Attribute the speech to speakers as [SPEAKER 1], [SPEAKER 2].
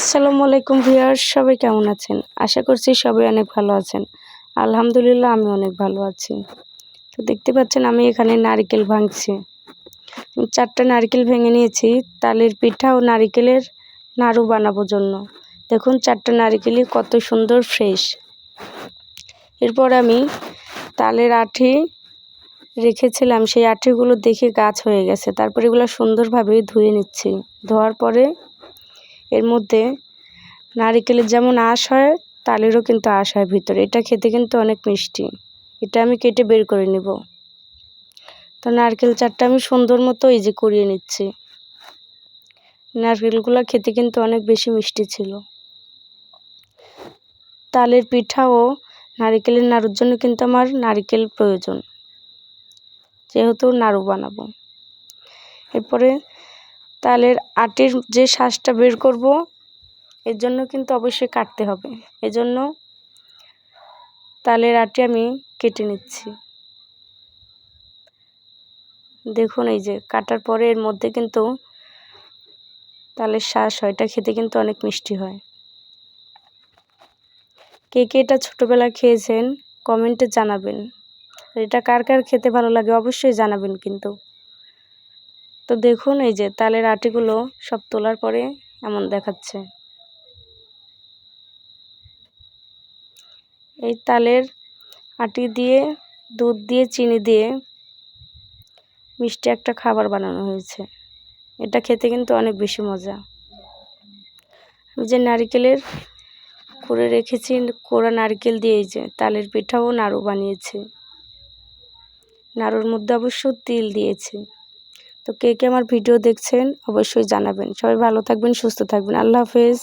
[SPEAKER 1] আসসালামু আলাইকুম ভিউয়ার্স, সবাই কেমন আছেন? আশা করছি সবাই অনেক ভালো আছেন। আলহামদুলিল্লাহ আমি অনেক ভালো আছি। তো দেখতে পাচ্ছেন আমি এখানে নারকেল ভাঙছি। চারটা নারকেল ভেঙে নিয়েছি, তালের পিঠা ও নারকেলের নাড়ু বানাবো জন্য। দেখুন, চারটা নারকেলই কত সুন্দর ফ্রেশ। এরপর আমি তালের আঠি রেখেছিলাম, সেই আঠিগুলো দেখে গাছ হয়ে গেছে। তারপর এগুলো সুন্দরভাবে ধুয়ে নিচ্ছি। ধোয়ার পরে এর মধ্যে নারিকেলের যেমন আঁশ হয়, তালেরও কিন্তু আঁশ হয় ভিতরে। এটা খেতে কিন্তু অনেক মিষ্টি। এটা আমি কেটে বের করে নেব। তো নারকেল চারটা আমি সুন্দর মতো এই যে করিয়ে নিচ্ছি। নারকেলগুলো খেতে কিন্তু অনেক বেশি মিষ্টি ছিল। তালের পিঠা ও নারিকেলের নাড়ুর জন্য কিন্তু আমার নারিকেল প্রয়োজন। যেহেতু নাড়ু বানাবো। এরপরে তালের আটির যে শ্বাসটা বের করব, এর জন্য কিন্তু অবশ্যই কাটতে হবে। এজন্য তালের আটি আমি কেটে নিচ্ছি। দেখুন, এই যে কাটার পরে এর মধ্যে কিন্তু তালের শ্বাস হয়, এটা খেতে কিন্তু অনেক মিষ্টি হয়। কে কে এটা ছোটোবেলায় খেয়েছেন, কমেন্টে জানাবেন। এটা কার কার খেতে ভালো লাগে অবশ্যই জানাবেন কিন্তু। তো দেখুন, এই যে তালের আটিগুলো সব তোলার পরে এমন দেখাচ্ছে। এই তালের আটি দিয়ে, দুধ দিয়ে, চিনি দিয়ে মিষ্টি একটা খাবার বানানো হয়েছে। এটা খেতে কিন্তু অনেক বেশি মজা। আমি যে নারিকেলের করে রেখেছি, কোড়া নারকেল দিয়ে এই যে তালের পিঠাও নাড়ু বানিয়েছি। নাড়ুর মধ্যে অবশ্য তিল দিয়েছি। তো কে কে আমার ভিডিও দেখছেন অবশ্যই জানাবেন। সবাই ভালো থাকবেন, সুস্থ থাকবেন। আল্লাহ হাফেজ।